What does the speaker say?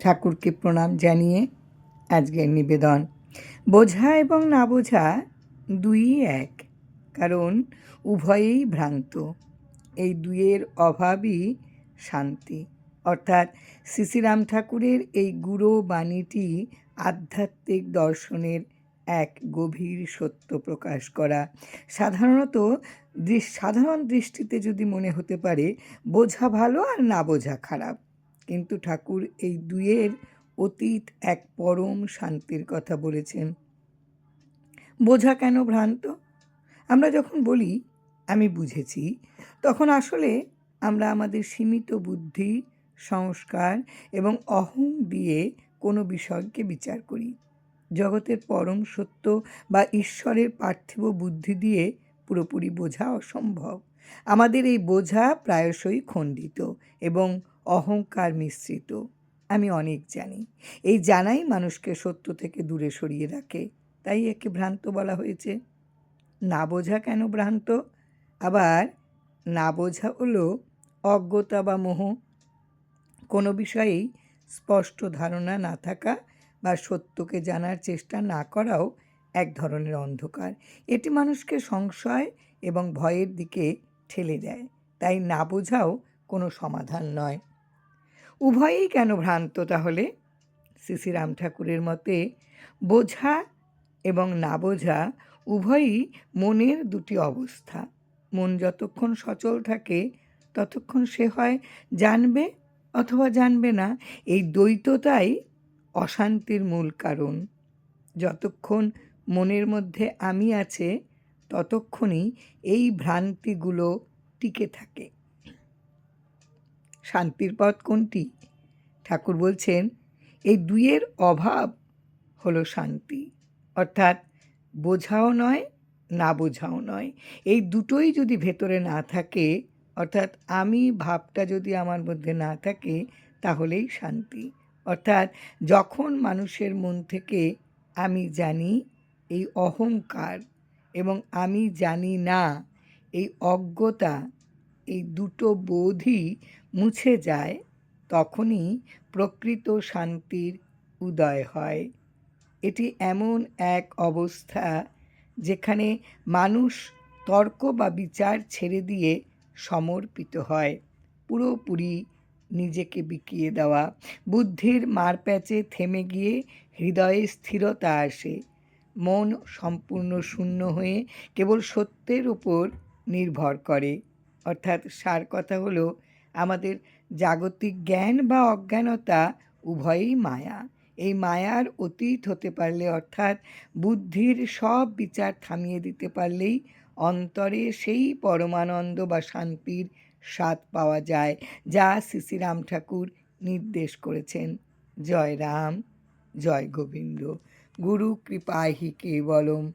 ঠাকুরকে প্রণাম জানিয়ে আজকের নিবেদন। বোঝা এবং না বোঝা দুই এক, কারণ উভয়েই ভ্রান্ত। এই দুইয়ের অভাবই শান্তি। অর্থাৎ শ্রীশ্রীরাম ঠাকুরের এই গুরু বাণীটি আধ্যাত্মিক দর্শনের এক গভীর সত্য প্রকাশ করা। সাধারণত সাধারণ দৃষ্টিতে যদি মনে হতে পারে, বোঝা ভালো আর না বোঝা খারাপ। কিন্তু ঠাকুর এই দুয়ের অতীত এক পরম শান্তির কথা বলেছেন। বোঝা কেন ভ্রান্ত? আমরা যখন বলি, আমি বুঝেছি, তখন আসলে আমরা আমাদের সীমিত বুদ্ধি, সংস্কার এবং অহং দিয়ে কোনো বিষয়কে বিচার করি। জগতের পরম সত্য বা ঈশ্বরের পার্থিব বুদ্ধি দিয়ে পুরোপুরি বোঝা অসম্ভব। আমাদের এই বোঝা প্রায়শই খণ্ডিত এবং অহংকার মিশ্রিত। আমি অনেক জানি। এই জানাই মানুষকে সত্য থেকে দূরে সরিয়ে রাখে। তাই একে ভ্রান্ত বলা হয়েছে। না বোঝা কেন ভ্রান্ত? আবার, না বোঝা হলো অজ্ঞতা বা মোহ। কোনো বিষয়েই স্পষ্ট ধারণা না থাকা বা সত্যকে জানার চেষ্টা না করাও এক ধরনের অন্ধকার। এটি মানুষকে সংশয় এবং ভয়ের দিকে ঠেলে দেয়। তাই না বোঝাও কোনো সমাধান নয়। উভয়েই কেন ভ্রান্ত তাহলে? শ্রী রাম ঠাকুরের মতে, বোঝা এবং না বোঝা উভয়ই মনের দুটি অবস্থা। মন যতক্ষণ সচল থাকে, ততক্ষণ সে হয় জানবে অথবা জানবে না। এই দ্বৈততাই অশান্তির মূল কারণ। যতক্ষণ মনের মধ্যে আমি আছে ততক্ষণই এই ভ্রান্তিগুলো টিকে থাকে। শান্তির পথ কোনটি? ঠাকুর বলছেন, এই দুইয়ের অভাব হলো শান্তি। অর্থাৎ বোঝাও নয়, না বোঝাও নয়। এই দুটোই যদি ভেতরে না থাকে, অর্থাৎ আমি ভাবটা যদি আমার মধ্যে না থাকে, তাহলেই শান্তি। অর্থাৎ যখন মানুষের মন থেকে আমি জানি, এই অহংকার এবং আমি জানি না, এই অজ্ঞতা, এই দুটো বোধই মুছে যায়, তখনই প্রকৃত শান্তির উদয় হয়। এটি এমন এক অবস্থা যেখানে মানুষ তর্ক বা বিচার ছেড়ে দিয়ে সমর্পিত হয়। পুরোপুরি নিজেকে বিকিয়ে দেওয়া, বুদ্ধির মারপ্যাচে থেমে গিয়ে হৃদয়ে স্থিরতা আসে। মন সম্পূর্ণ শূন্য হয়ে কেবল সত্যের উপর নির্ভর করে। অর্থাৎ সার কথা হলো, আমাদের জাগতিক জ্ঞান বা অজ্ঞানতা উভয়ই মায়া। এই মায়ার অতীত হতে পারলে অর্থাৎ বুদ্ধির সব বিচার থামিয়ে দিতে পারলেই অন্তরে সেই পরমানন্দ বা শান্তির স্বাদ পাওয়া যায়, যা শ্রী রাম ঠাকুর নির্দেশ করেছেন। জয় রাম, জয় গোবিন্দ। गुरुकृपा ही केवलम।